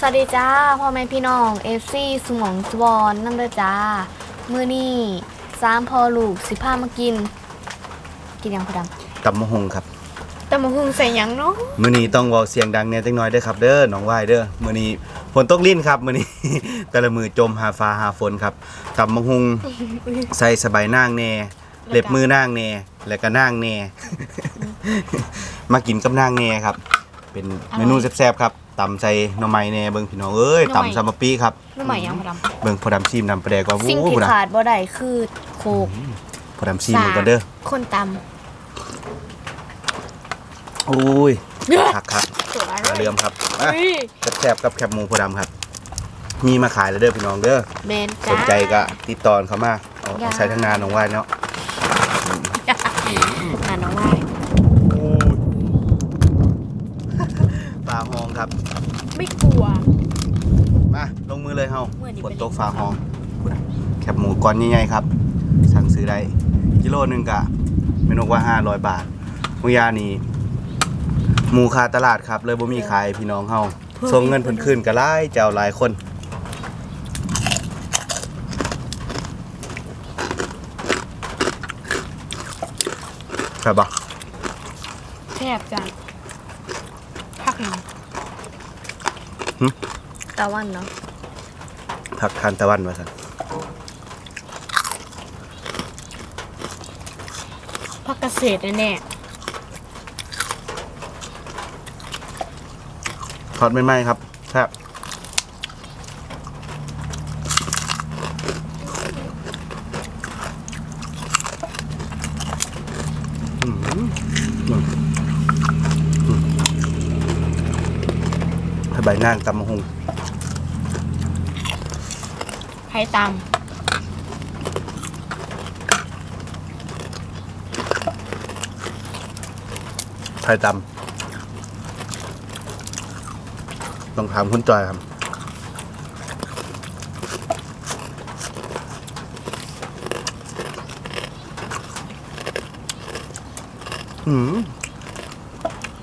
สวัสดีจ้าพ่อแม่พี่น้องเอฟซีสมองสวอนนั่นเด้อจ้า มือนี่สามพอลูกสิพามากิน กินยังพอดตำมะฮงครับำแต่มาหุงใส่ยังเนาะมื้อนี้ต้องเว้าเสียงดังแหน่จังน้อยเด้อครับ เด้อน้องวายเด้อมื้อนี้ฝนตกลิ้นครับมื้อนี้ แต่ละมือจมหาฟ้าหาฝนครับตำมะฮงใส่สบายนางแหน่เล็บมือนางแหน่แล้วก็นางแหน่ มากินกับนางแหน่ครับ เป็นเมนูแซ่บๆครับตำใส่หน่อไม้แหน่เบิ่งพี่น้องเอ้ยตำซามาปีครับรู้ไหมยังพอดเบิ่งพอดำชิมนำประแดกว่าำสิ่งวู้ที่บ่นะขาดบ่ได้คือโคกพอดำชิมก่อนเด้อคนตโอ้ยำคักครับสวยมาเรื่อมครับอะเฮ้ยแซ่บๆกับแคบหมูพอดำครับ มีมาขายแล้วเด้อพี่น้องเด้อเมนสจ้านใจก็ติดต่อเขามาเอาอย่าเอาใช้ทั้งงานน้องวายเนาะ อ่าน้องวาย ฟ้าห้อง ครับ ไม่กลัว มาลงมือเลยเฮามื้อนี้ฝเป็น นตกฟ้าห้องพูดนะแคบหมูก้อนใหญ่ๆครับ สั่งซื้อได้กิโลหนึงกะไม่นกว่า500 บาทมุยานี่หมูคาตลาดครับ เลยบ่มีขายพี่น้องเฮาส่งเงินเพิ่นคืนก็หลายเจ้าหลายคนครับบ่แทบจ้ะพักหนึ่ง ตะวันเนาะผักทานตะวันว่าซั่นพักเกษตรแน่ทอดไม่ไหม้ครับแซ่บอืมอืมอืมถ้าใบนางตำมะฮุง ไผ่ตไทยตำต้องถามคุณจอยครับ อืม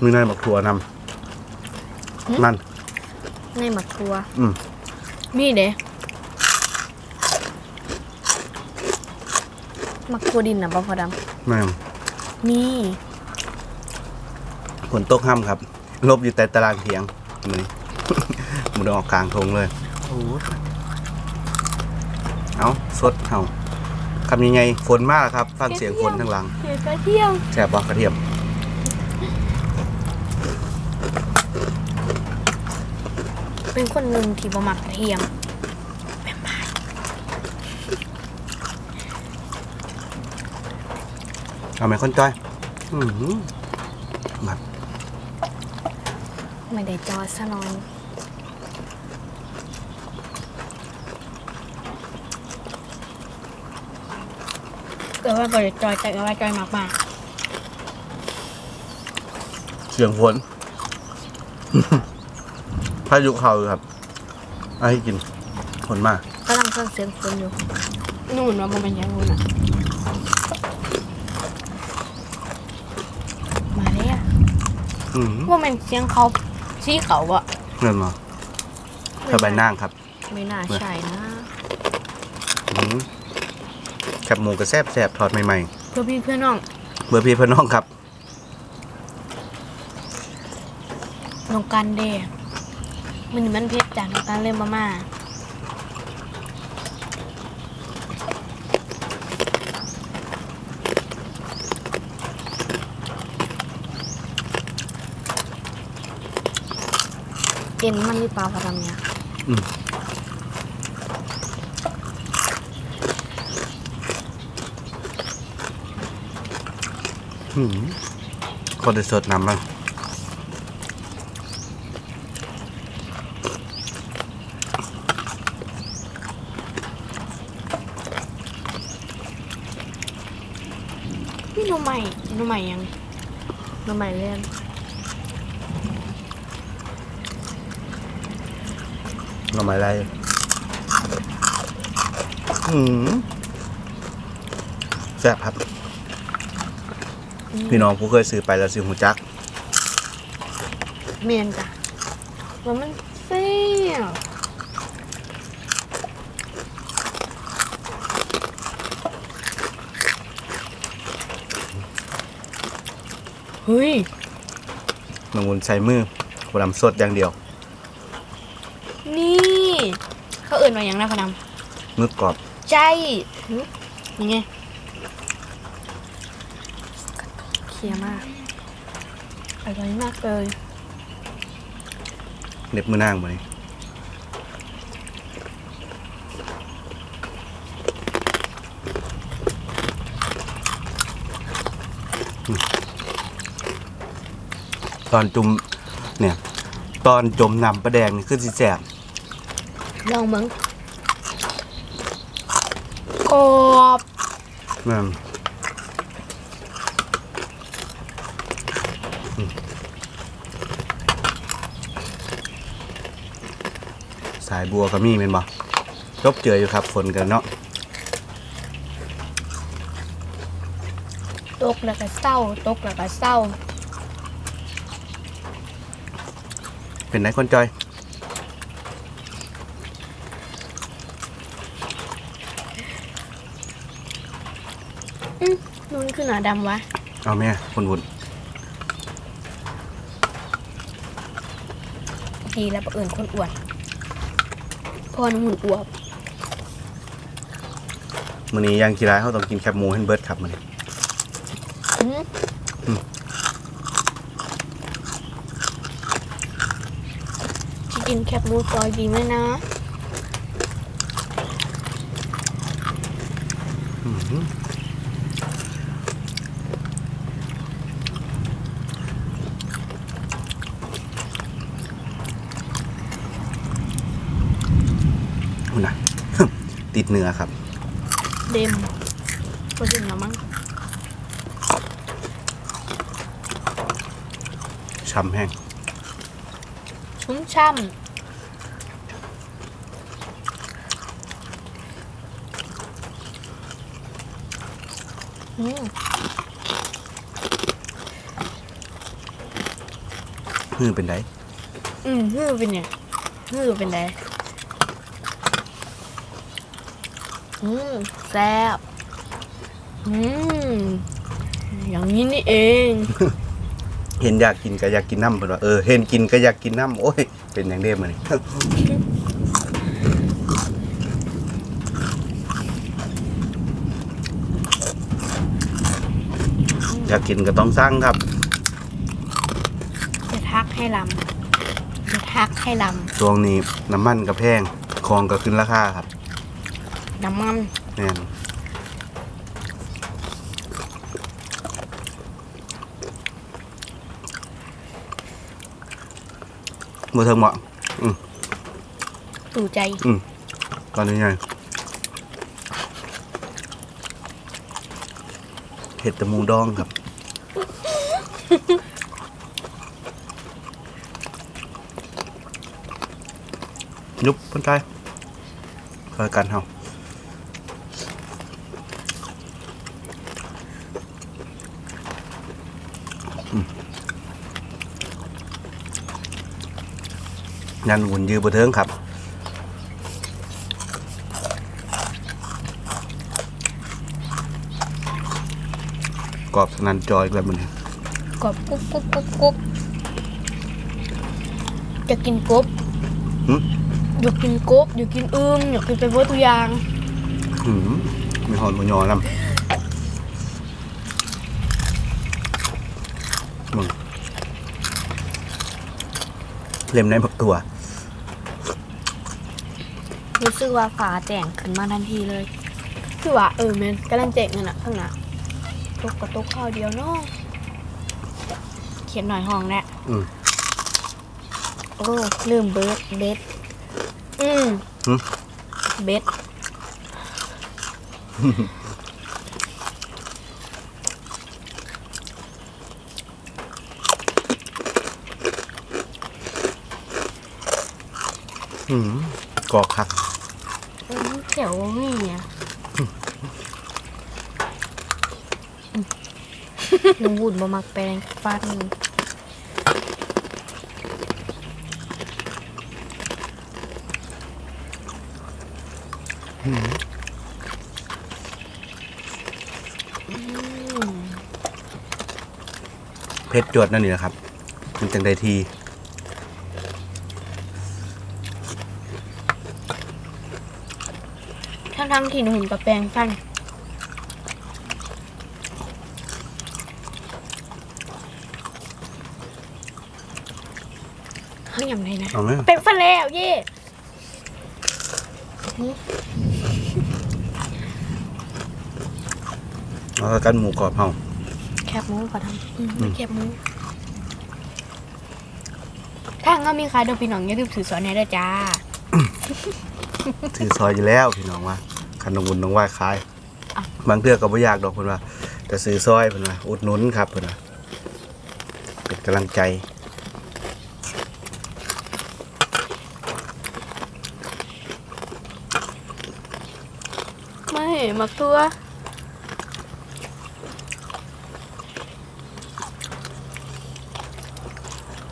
มีนายหมักถั่วนำมันำในหมักทัว อืม มีเด้ มักทัวดินนะบ่พอดแม่งำมีฝนตกห้ำครับลบอยู่แต่ตารางเถียงมือนี้มันออกกลางทงเลยเอาสดเอาคำยังไงฝนมากครับ ฟังเสียงฝนทั้างหลังเกกระเทียมแซ่บบอกกระเทียมเป็นคนหนึ่งที่บ่มักกระเทียม เอาไหมคนจอยอือหือมัดไม่ได้จอดซะหน่อยเกิดว่าบริจอยแต่ก็ว่าจอยมากมากเสียงฝน พายุเข้าอยู่ครับเอาให้กินฝนมากกำลังฟังเสียงฝนอยู่นู่นว่ามันเป็นอยังนู่นอะ มาเลยอะ อือหือว่ามันเสียงเขาชี้เขาอะเงินมาสบายนั่งครับ ไม่น่าใช่นะอือหือแคบหมูกระแซบแซบทอดใหม่เพื่อพี่เพื่อนน้องๆเบอร์พี่เพื่อนน้องครับ น้องกันเด้มันนี่มันเพชรจากน้องกันเล่นมาม่า เอ็นมันหรือเปล่าพอทำเนี่ยอืมอืมคนได้สดน้ำบ้างนี่หนูใหม่หนูใหม่ยังหนูใหม่เล่น หน่อไม้ไรอืมแซ่บครับ พี่น้องผู้เคยซื้อไปแล้วซื้อหูจัก เมนจ้ะแล้วมันเสี่ยวเฮ้ย มังุนใช้มือผลำสดอย่างเดียว อื่นมาอย่างไรพะนมือกรอบำใจหึนี่ไงเคลียร์มากอร่อยมากเลยเน็บมือนางบ่นี่อืมตอนจุ่มเนี่ย ตอนจมน้ำปลาแดงนี่คือสิแสบ ลองมึงกรอบแม่นอืมสายบัวก็มีเป็นบ่จบเจออยู่ครับฝนกันเนาะตกแล้วก็เศร้าตกแล้วก็เศร้า เป็นไหนคนจอย อืมนุ่นคือหนาดำวะ เอาแม่คนวุ่นดีแล้วประเอิญคนอ้วนพอน้ำหุ่นอวบมื้อนี้ย่างกีฬาเขาต้องกินแคบหมูให้เบิร์ดครับมื้อนี้อืมอืมที่กินแคบหมูซอยดีไหมนะ อื้อหือหุ่นน่ะ ติดเนื้อครับ เดมก็ถึงแล้วมั้งช้ำแห้ง ชุ่มช่ำอืมมือเป็นไดอืมฮือเป็นเนี่ยฮือเป็นไง อืมแซ่บอืมอย่างนี้นี่เอง เห็นอยากกินก็อยากกินน้ำเพิ่นว่าเออเห็นกินก็อยากกินน้ำโอ้ยเป็นอย่างเด้มื้อนี้อยากกินก็ต้องสั่งครับ จะทักให้ลำจะทักให้ลช่วงนี้น้ำมันก็แพงของก็ขึ้นราคาครับำ น้ำมันแน่นมือเทิงเหมาะตู่ใจตอนนี้ไงเห็ดแตะมูดองครับ ยุบคนใจคอยกันเฮา ยันหุ่นยือบนเทิงครับกรอบสนันจอยอีกแล้วมันกรอบกรุบกรุบกรุบกรุบจะกินกบหึอยากกินกบอยากกินอึ่งอยากกินไปเบิร์ตัวอย่างหืมมีหอนมยอนำมึงเล็มในบักตัว รู้สึกว่าฝาแจ่งขึ้นมาทันทีเลย คือว่าเออแมนกำลังเจ๋งนั่นน่ะข้างหน้าตกกระตกข้าวเดียวเนาะเขียนหน่อยห้องแน่อืม โอ้ลืมเบิร์ดเบ็ดอืมหึ เบ็ดหืมกรอบคักอืม เขียวนี่อะน้องวุ่นบ่มักแปลงฟันเผ็ผ็ดจวดนั่นนี่นะครับ มันจังได้ที ทั้งทั้งๆที่หนุ่มกับแปลงฟันเขาอย่างไรนะเอาไหมเป็นฟันแล้วเย่เอากันหมูกรอบเฮาแคบหมูขอทำอืมอืมแคบหมูถ้างั้นมีใครเดินพี่น้องอย่าลืมถือสอนแหน่เด้อจ้า ถือซอยอยู่แล้วพี่น้องว่า ขนมบุญน้องไหว้ขายอะบางเทื่อก็บ่อยากดอกเพิ่นว่าแต่ซื้อซอยเพิ่นว่าอุดหนุนครับเพิ่นว่าเป็นกำลังใจไม่หมักตัว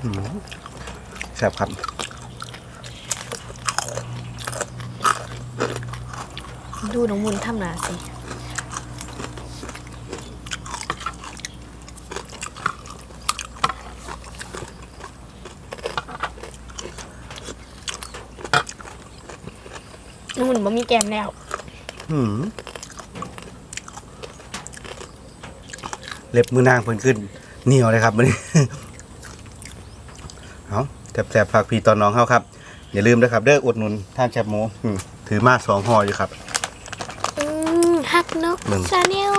อืมแซ่บครับ ดูน้องมุนทำหนาสิน้องมุนบ่มีแกมแล้วอืมเล็บมือนางเพิ่นขึ้นเหนียวเลยครับมื้อนี้ เอาแซ่บๆฝากพี่ตอนน้องเฮาครับ อย่าลืมนะครับ เด้ออุดหนุนท่านแคบหมูอืมถือมาสองห่ออยู่ครับ ฮักนกหนึ่งชาแนล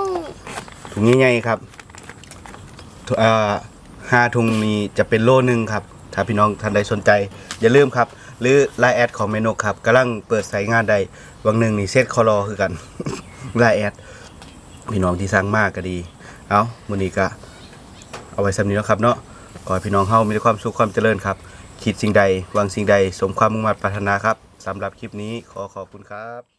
ถุงใหญ่ๆครับถุเอ่อห้าถุงนี้จะเป็นโลหนึ่งครับ ถ้าพี่น้องท่านใดสนใจ อย่าลืมครับ หรือไลน์แอดของเมนกครับกำลังเปิดใช้งานใดวังหนึ่งนี่เซตคอรอคือกันไลน์แอดพี่น้องที่สร้างมากก็ดี เอามื้อนี้ก็เอาไว้สำนี้แล้วครับเนาะขอให้พี่น้องเฮามีแต่ความสุขความเจริญครับคิดสิ่งใดหวังสิ่งใด สมความมุ่งมั่นปรารถนาครับสำหรับคลิปนี้ขอขอบคุณครับ